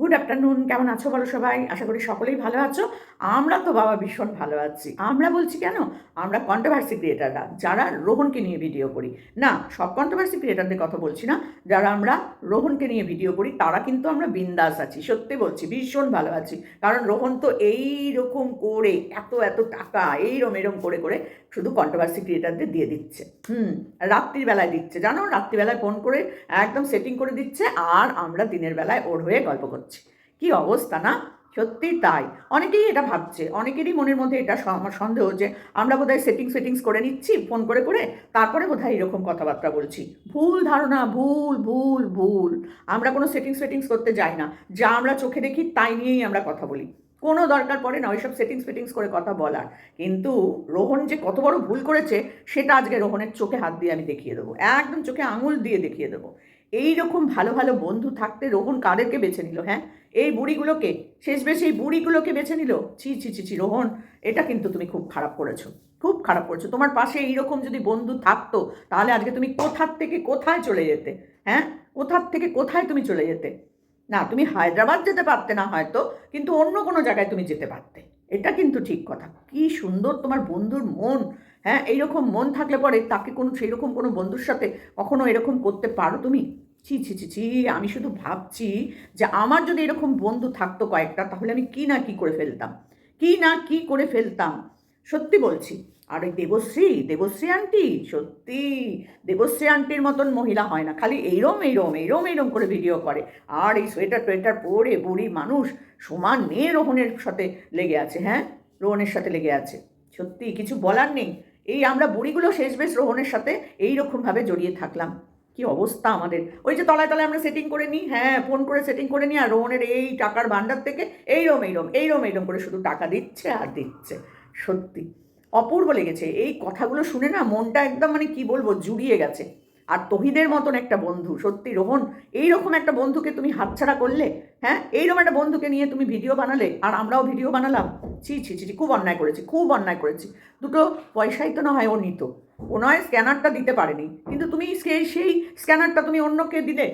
Good afternoon কেমন আছো বলো সবাই? আশা করি সকলেই ভালো আছো। আমরা তো বাবা ভীষণ ভালো আছি। আমরা বলছি কেন? আমরা কন্ট্রোভার্সি ক্রিয়েটাররা যারা রোহনকে নিয়ে ভিডিও করি। না, সব কন্ট্রোভার্সি ক্রিয়েটারদের কথা বলছি না। যারা আমরা রোহনকে নিয়ে ভিডিও করি, তারা কিন্তু আমরা বিন্দাস আছি। সত্যি বলছি, ভীষণ ভালো আছি। কারণ রোহন তো এই রকম করে, এত এত টাকা, এইরম, এরম করে করে শুধু কন্ট্রোভার্সি ক্রিয়েটারদের দিয়ে দিচ্ছে। হুম, রাত্রির বেলায় দিচ্ছে। জানো, রাত্রিবেলায় ফোন করে একদম সেটিং করে দিচ্ছে, আর আমরা দিনের বেলায় ওর হয়ে গল্প করছি। কি অবস্থা না? সত্যি তাই। অনেকেই এটা ভাবছে। অনেকেরই মনের মধ্যে এটা সন্দেহ যে আমরা বোধহয় সেটিং সেটিংস করে নিচ্ছি ফোন করে করে তারপরে বোধহয় এরকম কথাবার্তা বলছি। ভুল ধারণা, ভুল ভুল ভুল। আমরা কোনো সেটিং সেটিংস করতে যাই না। যা আমরা চোখে দেখি তাই নিয়েই আমরা কথা বলি। কোনো দরকার পড়ে না ওইসব সেটিংস ফেটিংস করে কথা বলার। কিন্তু রোহন যে কত বড় ভুল করেছে, সেটা আজকে রোহনের চোখে হাত দিয়ে আমি দেখিয়ে দেবো। একদম চোখে আঙুল দিয়ে দেখিয়ে দেবো। এই রকম ভালো ভালো বন্ধু থাকতে রোহন কাদেরকে বেছে নিল হ্যাঁ? এই বুড়িগুলোকে, শেষ বেশ এই বুড়িগুলোকে বেছে নিল? ছি ছি ছি ছি, রোহন, এটা কিন্তু তুমি খুব খারাপ করেছ, খুব খারাপ করেছ। তোমার পাশে এইরকম যদি বন্ধু থাকতো, তাহলে আজকে তুমি কোথার থেকে কোথায় চলে যেতে হ্যাঁ? কোথার থেকে কোথায় তুমি চলে যেতে? না, তুমি হায়দ্রাবাদ যেতে পারতে না হয়তো, কিন্তু অন্য কোনো জায়গায় তুমি যেতে পারতে। এটা কিন্তু ঠিক কথা। কি সুন্দর তোমার বন্ধুর মন হ্যাঁ এইরকম মন থাকলে পরে তাকে কোনো সেই রকম কোনো বন্ধুর সাথে কখনো এরকম করতে পারো তুমি? ছি ছি ছি ছি, আমি শুধু ভাবছি যে আমার যদি এরকম বন্ধু থাকতো কয়েকটা, তাহলে আমি কি না কি করে ফেলতাম? কি না কি করে ফেলতাম? সত্যি বলছি। আর ওই দেবশ্রী দেবশ্রী আন্টি, সত্যি দেবশ্রী আন্টির মতন মহিলা হয় না। খালি এইরম এইরম এইরম এইরম করে ভিডিও করে। আর এই সোয়েটার টোয়েটার পরে বুড়ি মানুষ সমান মেয়ে রোহনের সাথে লেগে আছে হ্যাঁ? রোহনের সাথে লেগে আছে। সত্যি, কিছু বলার নেই। এই আমরা বুড়িগুলো শেষ বেশ রোহণের সাথে এইরকমভাবে জড়িয়ে থাকলাম। কি অবস্থা আমাদের? ওই যে তলায় তলায় আমরা সেটিং করে নিই হ্যাঁ ফোন করে সেটিং করে নিই, আর রোহণের এই টাকার ভান্ডার থেকে এইরম এইরম এইরম এইরম করে শুধু টাকা দিচ্ছে আর দিচ্ছে। সত্যি। অপূর্ব লেগেছে। এই কথাগুলো শুনে না মনটা একদম মানে কি বলব, জুড়িয়ে গেছে। আর তহিদের মতন একটা বন্ধু, সত্যি রোহন, এইরকম একটা বন্ধুকে তুমি হাতছাড়া করলে হ্যাঁ? এইরকম একটা বন্ধুকে নিয়ে তুমি ভিডিও বানালে, আর আমরাও ভিডিও বানালাম, ছি ছি ছি খুব অন্যায় করেছি, খুব অন্যায় করেছি। দুটো পয়সাই তো না হয় ও নিত ও নয় স্ক্যানারটা দিতে পারেনি, কিন্তু তুমি সেই সেই স্ক্যানারটা তুমি অন্যকে দিলে,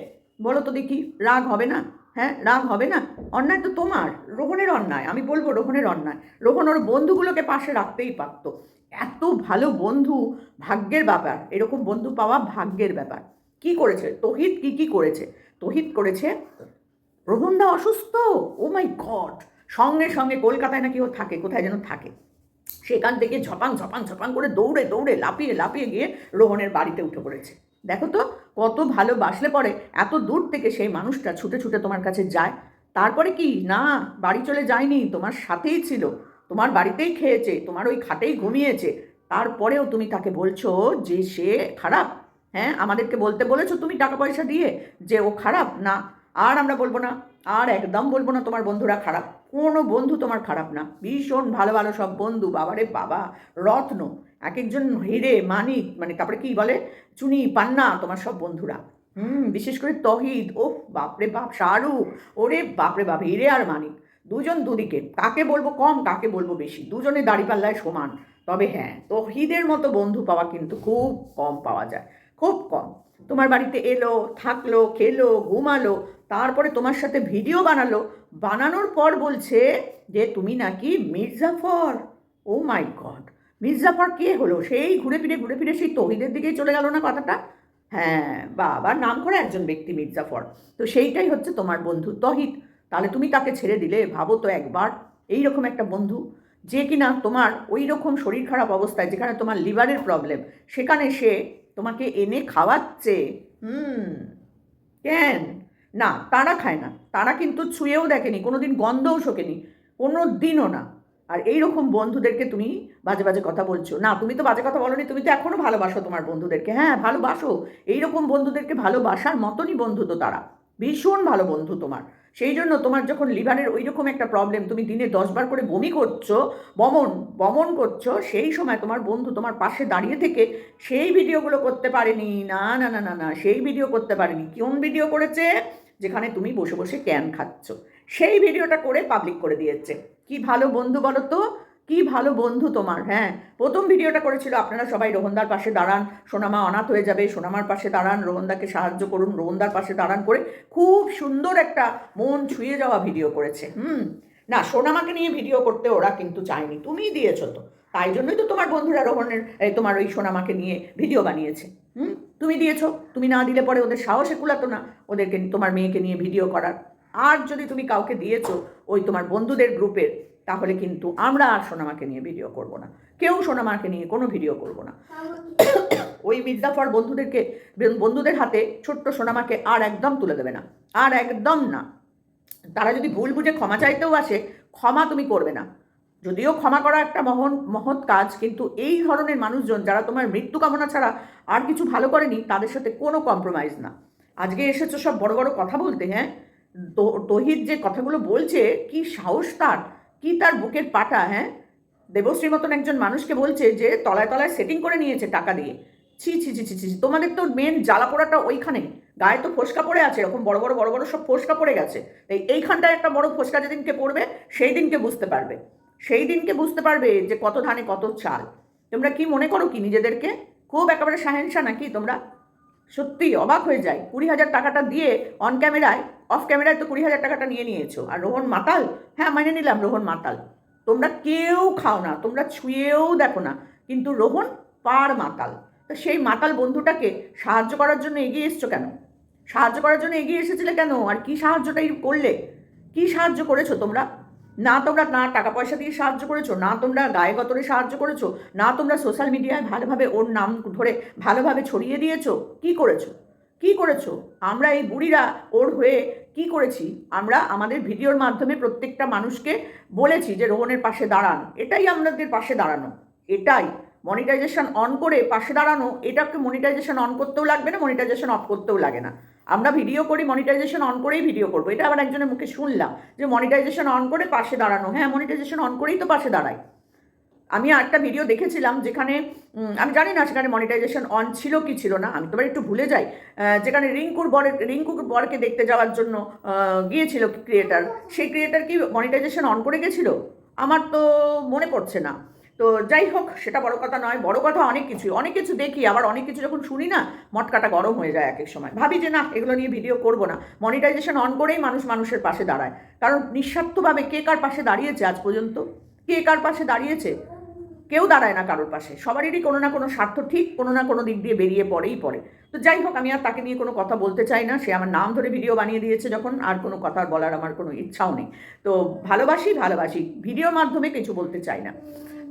বলো তো দেখি, রাগ হবে না? হ্যাঁ রাগ হবে না? অন্যায় তো তোমার, রোহনের অন্যায়, আমি বলব রোহনের অন্যায়। রোহন ওর বন্ধুগুলোকে পাশে রাখতেই পারতো। এত ভালো বন্ধু ভাগ্যের ব্যাপার, এরকম বন্ধু পাওয়া ভাগ্যের ব্যাপার। কি করেছে? তহিত কি কি করেছে? তহিত করেছে রোহনদা অসুস্থ? ও মাই গড সঙ্গে সঙ্গে কলকাতায় নাকি ও থাকে, কোথায় যেন থাকে। সেখান থেকে ঝপাং ঝপাং ঝপাং করে দৌড়ে দৌড়ে লাপিয়ে লাপিয়ে গিয়ে রোহনের বাড়িতে উঠে পড়েছে। দেখো তো কত ভালোবাসলে পরে এত দূর থেকে সেই মানুষটা ছুটে ছুটে তোমার কাছে যায়? তারপরে কি, না, বাড়ি চলে যায়নি, তোমার সাথেই ছিল, তোমার বাড়িতেই খেয়েছে, তোমার ওই খাটেই ঘুমিয়েছে। তারপরেও তুমি তাকে বলছো যে সে খারাপ। হ্যাঁ আমাদেরকে বলতে বলেছ তুমি টাকা পয়সা দিয়ে যে ও খারাপ? না, আর আমরা বলব না, আর একদম বলব না তোমার বন্ধুরা খারাপ। কোনো বন্ধু তোমার খারাপ না। ভীষণ ভালো ভালো সব বন্ধু। বাবারে বাবা, রত্ন। এক একজন হিরে মানিক মানে তারপরে কি বলে? চুনি, পান্না, তোমার সব বন্ধুরা। হুম, বিশেষ করে তহিদ ও বাপরে বাপ, শাহরুখ, ওরে বাপরে বাপ হিরে আর মানিক। দুজন দুদিকে। কাকে বলব কম, কাকে বলব বেশি? দুজনে দাড়িপাল্লায় সমান। তবে হ্যাঁ তহিদের মতো বন্ধু পাওয়া কিন্তু খুব কম পাওয়া যায়। খুব কম। তোমার বাড়িতে এলো, থাকল, খেলো, ঘুমালো, তারপরে তোমার সাথে ভিডিও বানালো। বানানোর পর বলছে যে, তুমি নাকি Mir Jafar? Oh my god Mir Jafar কে হলো? সেই ঘুরে ফিরে ঘুরে ফিরে সেই তহিদের দিকেই চলে গেল না কথাটা? হ্যাঁ বাবা নাম করে একজন ব্যক্তি মির্জাফর। তো সেইটাই হচ্ছে তোমার বন্ধু তহিদ। তাহলে তুমি তাকে ছেড়ে দিলে, ভাবো তো একবার এই রকম একটা বন্ধু, যে কিনা তোমার ওই রকম শরীর খারাপ অবস্থায়, যেখানে তোমার লিভারের প্রবলেম সেখানে সে তোমাকে এনে খাওয়াচ্ছে। হুম, কেন? না তারা খায় না। তারা কিন্তু ছুঁয়েও দেখেনি কোনো দিন গন্ধও শোকেনি কোনো দিনও না। আর এই রকম বন্ধুদেরকে তুমি বাজে বাজে কথা বলছো। না, তুমি তো বাজে কথা বলনি, তুমি তো এখনও ভালোবাসো তোমার বন্ধুদেরকে। হ্যাঁ ভালোবাসো। এই রকম বন্ধুদেরকে ভালোবাসার মতনই বন্ধু তো তারা। ভীষণ ভালো বন্ধু তোমার। সেই জন্য তোমার যখন লিভারের ওই রকম একটা প্রবলেম তুমি দিনে দশবার করে বমি করছ, বমন বমন করছ, সেই সময় তোমার বন্ধু তোমার পাশে দাঁড়িয়ে থেকে সেই ভিডিওগুলো করতে পারেনি। না না না না না, সেই ভিডিও করতে পারেনি। কোন ভিডিও করেছে? যেখানে তুমি বসে বসে ক্যান খাচ্ছ। সেই ভিডিওটা করে পাবলিক করে দিয়েছে। কি ভালো বন্ধু বলো তো? কি ভালো বন্ধু তোমার হ্যাঁ? প্রথম ভিডিওটা করেছিল আপনারা সবাই, রোহনদার পাশে দাঁড়ান, সোনামা অনাথ হয়ে যাবে, সোনামার পাশে দাঁড়ান, রোহনদাকে সাহায্য করুন, রোহনদার পাশে দাঁড়ান করে খুব সুন্দর একটা মন ছুঁয়ে যাওয়া ভিডিও করেছে, হুম? না, সোনামাকে নিয়ে ভিডিও করতে ওরা কিন্তু চায়নি, তুমিই দিয়েছ তো, তাই জন্যই তো তোমার বন্ধুরা রোহনের তোমার ওই সোনামাকে নিয়ে ভিডিও বানিয়েছে, হুম? তুমি দিয়েছ, তুমি না দিলে পরে ওদের সাহসে কুলাতো না, ওদেরকে, তোমার মেয়েকে নিয়ে ভিডিও করার, আর যদি তুমি কাউকে দিয়েছ, ওই তোমার বন্ধুদের গ্রুপের তাহলে কিন্তু আমরা আর সোনামাকে নিয়ে ভিডিও করব না। কেউ সোনামাকে নিয়ে কোনো ভিডিও করব না। ওই মির্জাফর বন্ধুদেরকে বন্ধুদের হাতে ছোট্ট সোনামাকে আর একদম তুলে দেবে না। আর একদম না। তারা যদি ভুল বুঝে ক্ষমা চাইতেও আসে ক্ষমা তুমি করবে না। যদিও ক্ষমা করা একটা মহন মহৎ কাজ কিন্তু এই ধরনের মানুষজন যারা তোমার মৃত্যু কামনা ছাড়া আর কিছু ভালো করেনি তাদের সাথে কোনো কম্প্রোমাইজ না। আজকে এসেছ সব বড় বড় কথা বলতে হ্যাঁ? তহিদ যে কথাগুলো বলছে কি সাহস তার? কি তার বুকের পাটা হ্যাঁ? দেবশ্রী মতন একজন মানুষকে বলছে যে তলায় তলায় সেটিং করে নিয়েছে টাকা দিয়ে। ছি ছি ছি ছি ছি ছি। তোমাদের তো মেন জ্বালা পোড়াটা ওইখানে। গায়ে তো ফোসকা পড়ে আছে, এরকম বড় বড় বড় বড় সব ফোসকা পড়ে গেছে। তাই এইখানটায় একটা বড় ফোসকা যেদিনকে পড়বে, সেই দিনকে বুঝতে পারবে। সেই দিনকে বুঝতে পারবে যে কত ধানে কত চাল। তোমরা কি মনে করো কি নিজেদেরকে? খুব একেবারে সাহেনসা নাকি তোমরা? সত্যি অবাক হয়ে যায়। কুড়ি হাজার টাকাটা দিয়ে অন ক্যামেরায় অফ ক্যামেরায় তো কুড়ি হাজার টাকাটা নিয়ে নিয়েছো। আর রোহন মাতাল? হ্যাঁ মেনে নিলাম, রোহন মাতাল। তোমরা কেউ খাও না, তোমরা ছুঁয়েও দেখো না। কিন্তু রোহন পার মাতাল। তো সেই মাতাল বন্ধুটাকে সাহায্য করার জন্য এগিয়ে এসছো কেন? সাহায্য করার জন্য এগিয়ে এসেছিলে কেন? আর কি সাহায্যটাই করলে? কি সাহায্য করেছ তোমরা? না তোমরা না টাকা পয়সা দিয়ে সাহায্য করেছ, না তোমরা গায়ে গতরে সাহায্য করেছ, না তোমরা সোশ্যাল মিডিয়ায় ভালোভাবে ওর নাম ধরে ভালোভাবে ছড়িয়ে দিয়েছ, কি করেছ? কি করেছ? আমরা এই বুড়িরা ওর হয়ে কি করেছি? আমরা আমাদের ভিডিওর মাধ্যমে প্রত্যেকটা মানুষকে বলেছি যে রোহনের পাশে দাঁড়ান। এটাই আমাদের পাশে দাঁড়ানো। এটাই। মনিটাইজেশন অন করে পাশে দাঁড়ানো, এটাকে মনিটাইজেশন অন করতেও লাগবে না, মনিটাইজেশন অফ করতেও লাগে না। আমরা ভিডিও করি, মনিটাইজেশন অন করেই ভিডিও করব। এটা আবার একজনের মুখে শুনলাম যে মনিটাইজেশন অন করে পাশে দাঁড়ানো। হ্যাঁ মনিটাইজেশন অন করেই তো পাশে দাঁড়াই আমি একটা ভিডিও দেখেছিলাম যেখানে আমি জানি না সেখানে মনিটাইজেশন অন ছিল কি ছিল না, আমি তো এবার একটু ভুলে যাই। যেখানে রিঙ্কুর বরের রিঙ্কুর বরকে দেখতে যাওয়ার জন্য গিয়েছিল ক্রিয়েটার সেই ক্রিয়েটার কি মনিটাইজেশন অন করে গেছিল? আমার তো মনে পড়ছে না। তো যাই হোক, সেটা বড় কথা নয়, বড় কথা অনেক কিছুই, অনেক কিছু দেখি, আবার অনেক কিছু যখন শুনি না, মটকাটা গরম হয়ে যায় এক এক সময়। ভাবি যে না, এগুলো নিয়ে ভিডিও করব না। মনিটাইজেশন অন করেই মানুষ মানুষের পাশে দাঁড়ায়। কারণ নিঃস্বার্থভাবে কে কার পাশে দাঁড়িয়েছে আজ পর্যন্ত? কে কার পাশে দাঁড়িয়েছে? কেউ দাঁড়ায় না কারোর পাশে। সবারই কোনো না কোনো স্বার্থ ঠিক কোনো না কোনো দিক দিয়ে বেরিয়ে পড়েই পড়ে। তো যাই হোক, আমি আর তাকে নিয়ে কোনো কথা বলতে চাই না। সে আমার নাম ধরে ভিডিও বানিয়ে দিয়েছে যখন, আর কোনো কথা বলার আমার কোনো ইচ্ছাও নেই। তো ভালোবাসি ভালোবাসি। ভিডিওর মাধ্যমে কিছু বলতে চাই না।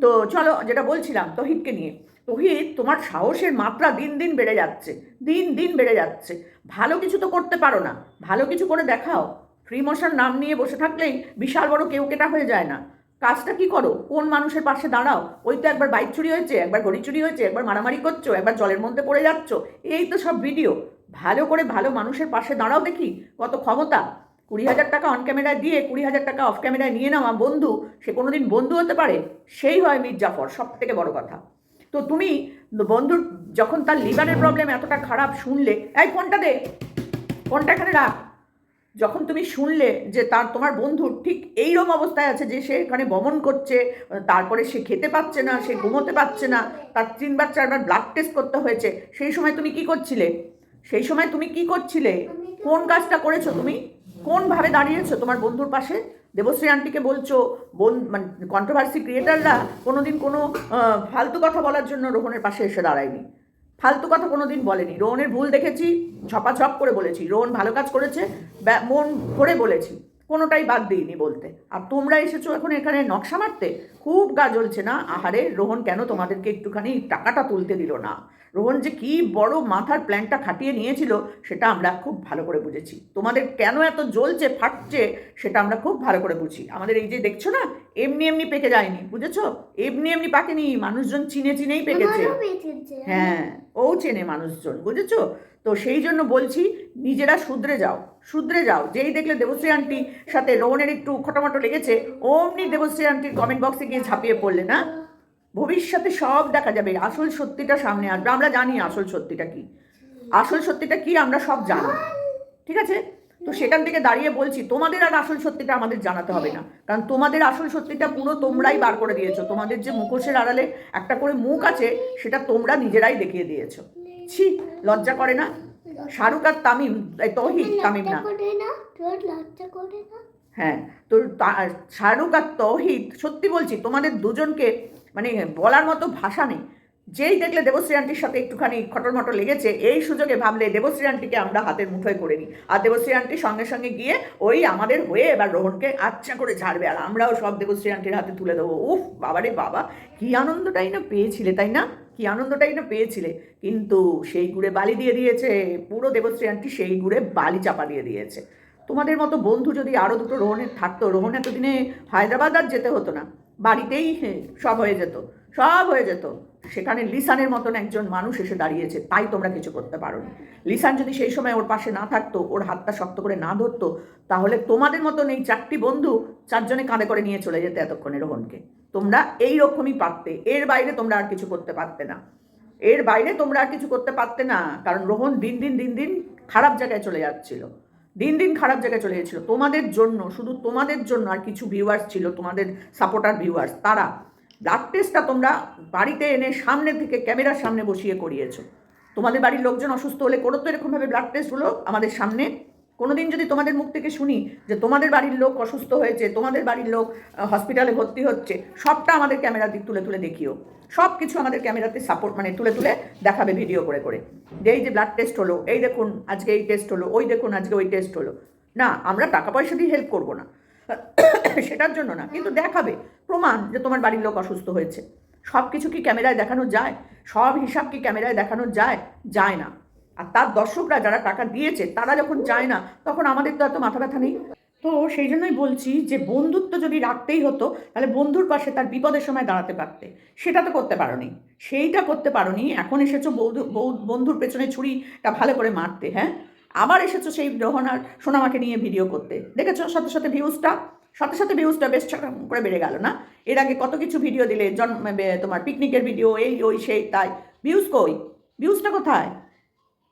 তো চলো, যেটা বলছিলাম তহিদকে নিয়ে। তহিদ তোমার সাহসের মাত্রা দিন দিন বেড়ে যাচ্ছে। দিন দিন বেড়ে যাচ্ছে। ভালো কিছু তো করতে পারো না। ভালো কিছু করে দেখাও। ফ্রি মশার নাম নিয়ে বসে থাকলেই বিশাল বড় কেউ কেটা হয়ে যায় না। কাজটা কি করো? কোন মানুষের পাশে দাঁড়াও? ওই তো একবার বাইক চুরি হয়েছে, একবার ঘড়ি চুরি হয়েছে, একবার মারামারি করছ, একবার জলের মধ্যে পড়ে যাচ্ছ, এই তো সব ভিডিও ভালো করে ভালো মানুষের পাশে দাঁড়াও দেখি, কত ক্ষমতা। কুড়ি হাজার টাকা অন ক্যামেরায় দিয়ে, কুড়ি হাজার টাকা অফ ক্যামেরায় নিয়ে নেওয়া বন্ধু, সে কোনোদিন বন্ধু হতে পারে, সেই হয় মির্জাফর সব থেকে বড় কথা। তো তুমি বন্ধুর, যখন তার লিভারের প্রবলেম এতটা খারাপ, শুনলে, এই ফোনটা দে, ফোনটা এখানে রাখ। যখন তুমি শুনলে যে তার, তোমার বন্ধু ঠিক এইরকম অবস্থায় আছে যে সে এখানে বমন করছে, তারপরে সে খেতে পাচ্ছে না, সে ঘুমোতে পারছে না, তার তিনবার, চারবার ব্লাড টেস্ট করতে হয়েছে, সেই সময় তুমি কি করছিলে? সেই সময় তুমি কি করছিলে? কোন কাজটা করেছ তুমি? কোনভাবে দাঁড়িয়েছো তোমার বন্ধুর পাশে? দেবশ্রী আন্টিকে বলছো, বোন মানে কন্ট্রোভার্সি ক্রিয়েটাররা কোনোদিন কোনো ফালতু কথা বলার জন্য রোহনের পাশে এসে দাঁড়ায়নি। ফালতু কথা কোনো দিন বলেনি। রোহনের ভুল দেখেছি, ঝপাঝপ করে বলেছি। রোহন ভালো কাজ করেছে মন ভরে বলেছি। কোনোটাই বাদ দিইনি বলতে। আর তোমরা এসেছ এখন এখানে নকশা মারতে? খুব গা জ্বলছে না আহারে, রোহন কেন তোমাদেরকে একটুখানি টাকাটা তুলতে দিল না? রোহন যে কি বড় মাথার প্ল্যানটা খাটিয়ে নিয়েছিল সেটা আমরা খুব ভালো করে বুঝেছি। তোমাদের কেন এত জ্বলছে ফাটছে সেটা আমরা খুব ভালো করে বুঝি আমাদের এই যে দেখছ না এমনি এমনি পেকে যায়নি বুঝেছ? এমনি এমনি পাকেনি মানুষজন চিনে চিনেই পেকেছে। হ্যাঁ ও চেনে মানুষজন বুঝেছ? তো সেই জন্য বলছি নিজেরা শুধরে যাও শুধরে যাও। যেই দেখলে দেবশ্রী আন্টি সাথে রোহনের একটু খটামটো লেগেছে অমনি দেবশ্রী আন্টির কমেন্ট বক্সে গিয়ে ঝাঁপিয়ে পড়লে না? ভবিষ্যতে সব দেখা যাবে আসল সত্যিটা সামনে আসবে। আমরা জানি আসল সত্যিটা কি। আসল সত্যিটা কি আমরা সব জানি। ঠিক আছে? তো সেখান থেকে দাঁড়িয়ে বলছি তোমাদের আর আসল সত্যিটা আমাদের জানাতে হবে না। কারণ তোমাদের আসল সত্যিটা পুরো তোমরাই বার করে দিয়েছ। তোমাদের যে মুখোশের আড়ালে একটা করে মুখ আছে সেটা তোমরা নিজেরাই দেখিয়ে দিয়েছ। ছি লজ্জা করে না? শাহরুখ আর তামিম তৌহিদ তামিম না। হ্যাঁ তো তা- শাহরুখ আর তৌহিদ সত্যি বলছি তোমাদের দুজনকে মানে বলার মতো ভাষা নেই। যেই দেখলে দেবশ্রী আন্টির সাথে একটুখানি খটর মটর লেগেছে, এই সুযোগে ভাবলে দেবশ্রী আন্টিকে আমরা হাতের মুঠোয় করে নিই। আর দেবশ্রী আন্টি সঙ্গে সঙ্গে গিয়ে ওই আমাদের হয়ে এবার রোহনকে আচ্ছা করে ঝাড়বে, আর আমরাও সব দেবশ্রী আন্টির হাতে তুলে দেবো। উফ, বাবারে বাবা, কি আনন্দটাই না পেয়েছিলে, তাই না? কি আনন্দটাই না পেয়েছিলে। কিন্তু সেই গুড়ে বালি দিয়ে দিয়েছে, পুরো দেবশ্রী আন্টি সেই গুড়ে বালি চাপা দিয়ে দিয়েছে। তোমাদের মতো বন্ধু যদি আরও দুটো রোহনের থাকতো, রোহন এতদিনে হায়দ্রাবাদ আর যেতে হতো না। বাড়িতেই সব হয়ে যেত। সব হয়ে যেত। সেখানে লিসানের মতন একজন মানুষ এসে দাঁড়িয়েছে। তাই তোমরা কিছু করতে পারো লিসান যদি সেই সময় ওর পাশে না থাকতো, ওর হাতটা শক্ত করে না ধরতো, তাহলে তোমাদের মতন এই চারটি বন্ধু চারজনে কাঁধে করে নিয়ে চলে যেতে এতক্ষণে রোহনকে। তোমরা এই রকমই পারতে। এর বাইরে তোমরা আর কিছু করতে পারতে না। এর বাইরে তোমরা আর কিছু করতে পারতে না। কারণ রোহন দিন দিন দিন দিন খারাপ জায়গায় চলে যাচ্ছিল। দিন দিন খারাপ জায়গায় চলে গেছিল। তোমাদের জন্য, শুধু তোমাদের জন্য আর কিছু ভিউয়ার্স ছিল, তোমাদের সাপোর্টার ভিউয়ার্স তারা ব্লাড টেস্টটা তোমরা বাড়িতে এনে সামনে থেকে ক্যামেরার সামনে বসিয়ে করিয়েছো। তোমাদের বাড়ির লোকজন অসুস্থ হলে করো তো, এরকমভাবে ব্লাড টেস্টগুলো আমাদের সামনে। কোনোদিন যদি তোমাদের মুখ থেকে শুনি যে তোমাদের বাড়ির লোক অসুস্থ হয়েছে, তোমাদের বাড়ির লোক হসপিটালে ভর্তি হচ্ছে, সবটা আমাদের ক্যামেরা দিক তুলে তুলে দেখিও। সব কিছু আমাদের ক্যামেরাতে সাপোর্ট মানে তুলে তুলে দেখাবে ভিডিও করে করে। যে এই যে ব্লাড টেস্ট হলো, এই দেখুন আজকে এই টেস্ট হলো, ওই দেখুন আজকে ওই টেস্ট হলো। না, আমরা টাকা পয়সা দিয়ে হেল্প করব না। সেটার জন্য না, কিন্তু দেখাবে, প্রমাণ যে তোমার বাড়ির লোক অসুস্থ হয়েছে। সব কিছু কি ক্যামেরায় দেখানো যায়? সব হিসাব কি ক্যামেরায় দেখানো যায়? যায় না। আর তার দর্শকরা যারা টাকা দিয়েছে, তারা যখন যায় না, তখন আমাদের তো এত মাথা ব্যথা নেই। তো সেই জন্যই বলছি যে, বন্ধুত্ব যদি রাখতেই হতো, তাহলে বন্ধুর পাশে তার বিপদের সময় দাঁড়াতে পারতে। সেটা তো করতে পারোনি। সেইটা করতে পারোনি। এখন এসেছ বৌ- বন্ধুর পেছনে ছুরিটা ভালো করে মারতে হ্যাঁ? আবার এসেছ সেই রোহন আর সোনামাকে নিয়ে ভিডিও করতে। দেখেছ? সাথে সাথে ভিউজটা সাথে সাথে ভিউজটা বেশ করে বেড়ে গেল, না? এর আগে কত কিছু ভিডিও দিলে জন্ম তোমার পিকনিকের ভিডিও এই, ওই, সেই, তাই। ভিউজ কই? ভিউজটা কোথায়?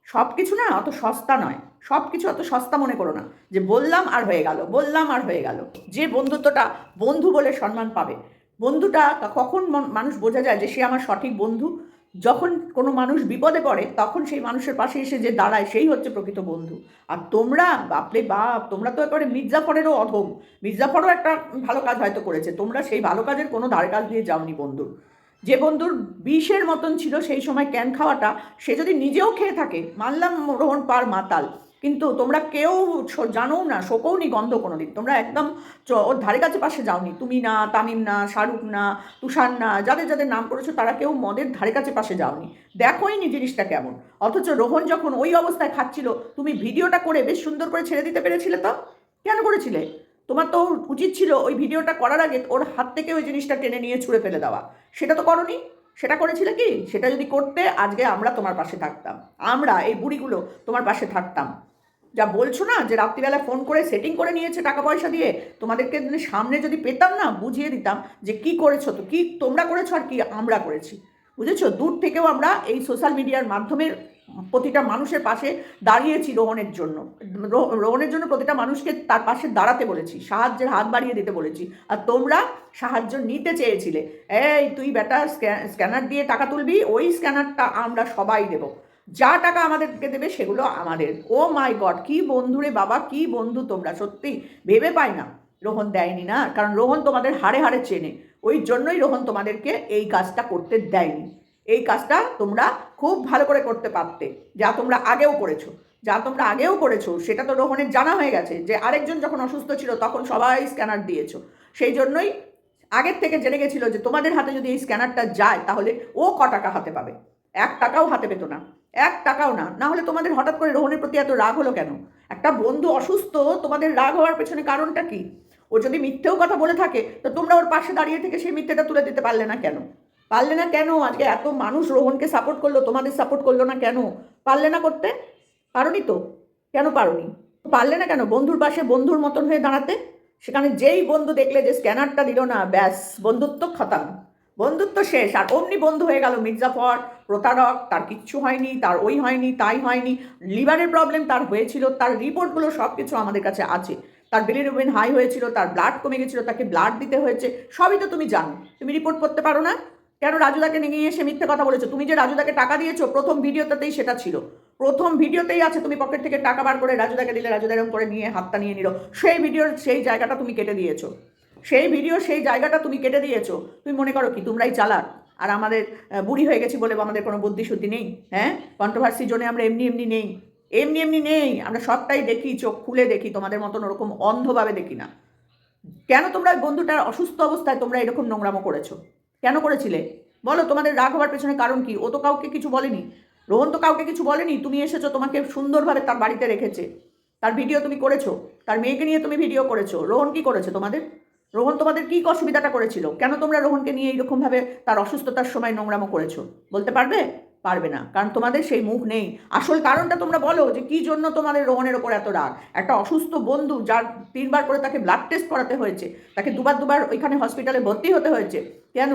সব কিছু না অত সস্তা নয়। সব কিছু অত সস্তা মনে করো না। যে বললাম আর হয়ে গেল, বললাম আর হয়ে গেল। যে বন্ধুত্বটা বন্ধু বলে সম্মান পাবে। বন্ধুটা কখন মন- মানুষ বোঝা যায় যে সে আমার সঠিক বন্ধু। যখন কোনো মানুষ বিপদে পড়ে, তখন সেই মানুষের পাশে এসে যে দাঁড়ায়, সেই হচ্ছে প্রকৃত বন্ধু। আর তোমরা, বাপরে বাপ, তোমরা তো একেবারে মির্জাফরেরও অধম। মির্জাফরও একটা ভালো কাজ হয়তো করেছে। তোমরা সেই ভালো কাজের কোনো ধারে কাজ দিয়ে যাওনি বন্ধুর যে বন্ধুর বিষের মতন ছিল সেই সময় ক্যান খাওয়াটা, সে যদি নিজেও খেয়ে থাকে, মানলাম রোহন পার মাতাল। কিন্তু তোমরা কেউ জানো না, শোকও নি গন্ধ কোনো দিন তোমরা একদম ওর ধারে কাছে পাশে যাওনি। তুমি না, তামিম না, শাহরুখ না, তুষার না, যাদের যাদের নাম করেছ তারা কেউ মদের ধারে কাছে পাশে যাওনি। দেখোই নি জিনিসটা কেমন। অথচ রোহন যখন ওই অবস্থায় খাচ্ছিল, তুমি ভিডিওটা করে বেশ সুন্দর করে ছেড়ে দিতে পেরেছিলে তো? কেন করেছিলে? তোমার তো উচিত ছিল ওই ভিডিওটা করার আগে ওর হাত থেকে ওই জিনিসটা টেনে নিয়ে ছুঁড়ে ফেলে দেওয়া। সেটা তো করনি? সেটা করেছিলে কি? সেটা যদি করতে আজকে আমরা তোমার পাশে থাকতাম। আমরা, এই বুড়িগুলো, তোমার পাশে থাকতাম। যা বলছো না যে রাত্রিবেলা ফোন করে সেটিং করে নিয়েছে টাকা পয়সা দিয়ে, তোমাদেরকে সামনে যদি পেতাম না, বুঝিয়ে দিতাম যে কি করেছ তো, কি তোমরা করেছ আর কি আমরা করেছি। বুঝেছ? দূর থেকেও আমরা এই সোশ্যাল মিডিয়ার মাধ্যমে প্রতিটা মানুষের পাশে দাঁড়িয়েছি রোহনের জন্য। রো- রোহনের জন্য প্রতিটা মানুষকে তার পাশে দাঁড়াতে বলেছি, সাহায্যের হাত বাড়িয়ে দিতে বলেছি। আর তোমরা সাহায্য নিতে চেয়েছিলে। এই তুই বেটা স্ক্যানার দিয়ে টাকা তুলবি, ওই স্ক্যানারটা আমরা সবাই দেবো। যা টাকা আমাদেরকে দেবে সেগুলো আমাদের। ও মাই গড, কি বন্ধুরে বাবা, কি বন্ধু তোমরা, সত্যি ভেবে পাই না। রোহন দেয়নি না, কারণ রোহন তোমাদের হাড়ে হাড়ে চেনে। ওই জন্যই রোহন তোমাদেরকে এই কাজটা করতে দেয়নি। এই কাজটা তোমরা খুব ভালো করে করতে পারতে। যা তোমরা আগেও করেছ। যা তোমরা আগেও করেছ, সেটা তো রোহনের জানা হয়ে গেছে যে আরেকজন যখন অসুস্থ ছিল, তখন সবাই স্ক্যানার দিয়েছ। সেই জন্যই আগের থেকে জেনে গেছিল যে তোমাদের হাতে যদি এই স্ক্যানারটা যায়, তাহলে ও ক টাকা হাতে পাবে? এক টাকাও হাতে পেতো না। এক টাকাও না। না হলে তোমাদের হঠাৎ করে রোহনের প্রতি এত রাগ হলো কেন? একটা বন্ধু অসুস্থ, তোমাদের রাগ হওয়ার পেছনে কারণটা কি? ও যদি মিথ্যেও কথা বলে থাকে, তো তোমরা ওর পাশে দাঁড়িয়ে থেকে সেই মিথ্যেটা তুলে দিতে পারলে না কেন? পারলে না কেন? আজকে এত মানুষ রোহনকে সাপোর্ট করল, তোমাদের সাপোর্ট করল না কেন? পারলে না করতে? পারোনি তো? কেন পারোনি? পারলে না কেন? বন্ধুর পাশে বন্ধুর মতন হয়ে দাঁড়াতে? সেখানে যেই বন্ধু দেখলে যে স্ক্যানারটা দিল না, ব্যাস, বন্ধুত্ব খতম। বন্ধুত্ব শেষ। আর অমনি বন্ধু হয়ে গেল মির্জাফর, প্রতারক, তার কিচ্ছু হয়নি, তার ওই হয়নি, তাই হয়নি। লিভারের প্রবলেম তার হয়েছিল, তার রিপোর্টগুলো সব কিছু আমাদের কাছে আছে। তার বিলিরুবিন হাই হয়েছিল, তার ব্লাড কমে গেছিল, তাকে ব্লাড দিতে হয়েছে। সবই তো তুমি জানো। তুমি রিপোর্ট করতে পারো না? কেন রাজুদাকে নিয়ে এসে মিথ্যে কথা বলেছ? তুমি যে রাজুদাকে টাকা দিয়েছ, প্রথম ভিডিওটাতেই সেটা ছিল। প্রথম ভিডিওতেই আছে, তুমি পকেট থেকে টাকা বার করে রাজুদাকে দিলে, রাজুদা এরকম করে নিয়ে হাতটা নিয়ে নিল। সেই ভিডিওর সেই জায়গাটা তুমি কেটে দিয়েছ। সেই ভিডিও সেই জায়গাটা তুমি কেটে দিয়েছ। তুমি মনে করো কি, তোমরাই চালাক। আর আমাদের বুড়ি হয়ে গেছি বলে আমাদের কোনো বুদ্ধি শুদ্ধি নেই হ্যাঁ? কন্ট্রোভার্সি জোনে আমরা এমনি এমনি নেই। এমনি এমনি নেই। আমরা সবটাই দেখি, চোখ খুলে দেখি, তোমাদের মতন ওরকম অন্ধভাবে দেখি না। কেন তোমরা বন্ধুটার অসুস্থ অবস্থায় তোমরা এরকম নোংরামো করেছ? কেন করেছিলে? বলো, তোমাদের রাগ হওয়ার পেছনে কারণ কি? ও তো কাউকে কিছু বলেনি। রোহন তো কাউকে কিছু বলেনি? তুমি এসেছ, তোমাকে সুন্দরভাবে তার বাড়িতে রেখেছে। তার ভিডিও তুমি করেছ? তার মেয়েকে নিয়ে তুমি ভিডিও করেছ? রোহন কি করেছে তোমাদের? রোহন তোমাদের কী অসুবিধাটা করেছিল? কেন তোমরা রোহনকে নিয়ে এইরকমভাবে তার অসুস্থতার সময় নোংরামো করেছ? বলতে পারবে? পারবে না। কারণ তোমাদের সেই মুখ নেই। আসল কারণটা তোমরা বলো যে কি জন্য তোমাদের রোহনের ওপর এত রাগ? একটা অসুস্থ বন্ধু যার তিনবার করে তাকে ব্লাড টেস্ট করাতে হয়েছে, তাকে দুবার দুবার ওইখানে হসপিটালে ভর্তি হতে হয়েছে, কেন?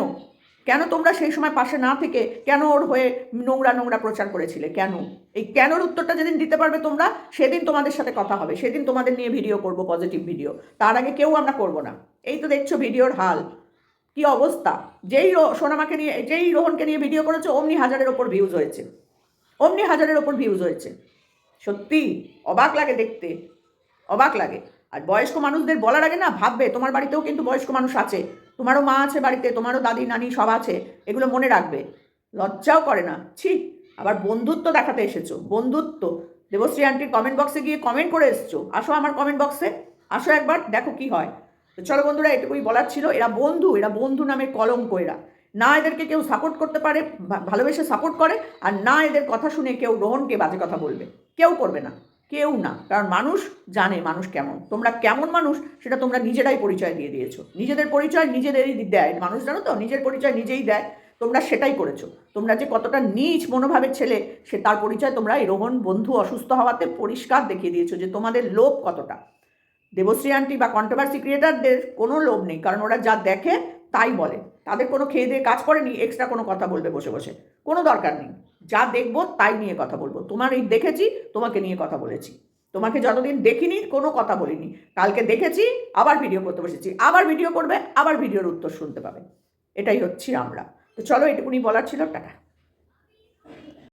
কেন তোমরা সেই সময় পাশে না থেকে কেন ওর হয়ে নোংরা নোংরা প্রচার করেছিলে? কেন? এই কেনর উত্তরটা যেদিন দিতে পারবে তোমরা, সেদিন তোমাদের সাথে কথা হবে। সেদিন তোমাদের নিয়ে ভিডিও করব পজিটিভ ভিডিও তার আগে কেউ আমরা করব না। এই তো দেখছ ভিডিওর হাল। কি অবস্থা? যেই সোনামাকে নিয়ে, যেই রোহনকে নিয়ে ভিডিও করেছে, অমনি হাজারের ওপর ভিউজ হয়েছে। অমনি হাজারের ওপর ভিউজ হয়েছে। সত্যি, অবাক লাগে দেখতে। অবাক লাগে। আর বয়স্ক মানুষদের বলার আগে না ভাববে, তোমার বাড়িতেও কিন্তু বয়স্ক মানুষ আছে। তোমারও মা আছে বাড়িতে, তোমারও দাদি, নানি সব আছে। এগুলো মনে রাখবে। লজ্জাও করে না। ছি, আবার বন্ধুত্ব দেখাতে এসেছ। বন্ধুত্ব। দেবশ্রী আন্টির কমেন্ট বক্সে গিয়ে কমেন্ট করে এসেছ। আসো আমার কমেন্ট বক্সে আসো একবার, দেখো কি হয়। তো চলো বন্ধুরা, এটুকুই বলার ছিল। এরা বন্ধু এরা বন্ধু নামের কলঙ্ক এরা। না এদেরকে কেউ সাপোর্ট করতে পারে ভালোবেসে সাপোর্ট করে, আর না এদের কথা শুনে কেউ রোহনকে বাজে কথা বলবে। কেউ করবে না, কেউ না, কারণ মানুষ জানে মানুষ কেমন। তোমরা কেমন মানুষ, সেটা তোমরা নিজেরাই পরিচয় দিয়ে দিয়েছ। নিজেদের পরিচয় নিজেদেরই দেয়। মানুষ জানো তো, নিজের পরিচয় নিজেই দেয়। তোমরা সেটাই করেছ। তোমরা যে কতটা নিচ মনোভাবের ছেলে, সে তার পরিচয় তোমরা এই রোহন বন্ধু অসুস্থ হওয়াতে পরিষ্কার দেখিয়ে দিয়েছ যে তোমাদের লোভ কতটা। দেবশ্রী আন্টি বা কন্ট্রোভার্সি ক্রিয়েটারদের কোনো লোভ নেই, কারণ ওরা যা দেখে তাই বলে। তাদের কোনো খেয়ে দিয়ে কাজ করেনি এক্সট্রা কোনো কথা বলবে বসে বসে। কোনো দরকার নেই। যা দেখব তাই নিয়ে কথা বলব। তোমার এই দেখেছি, তোমাকে নিয়ে কথা বলেছি। তোমাকে যতদিন দেখিনি, কোনো কথা বলিনি। কালকে দেখেছি, আবার ভিডিও করতে বসেছি। আবার ভিডিও করবে, আবার ভিডিওর উত্তর শুনতে পাবে। এটাই হচ্ছি আমরা। তো চলো, এটুকুনি বলার ছিল, টাটা।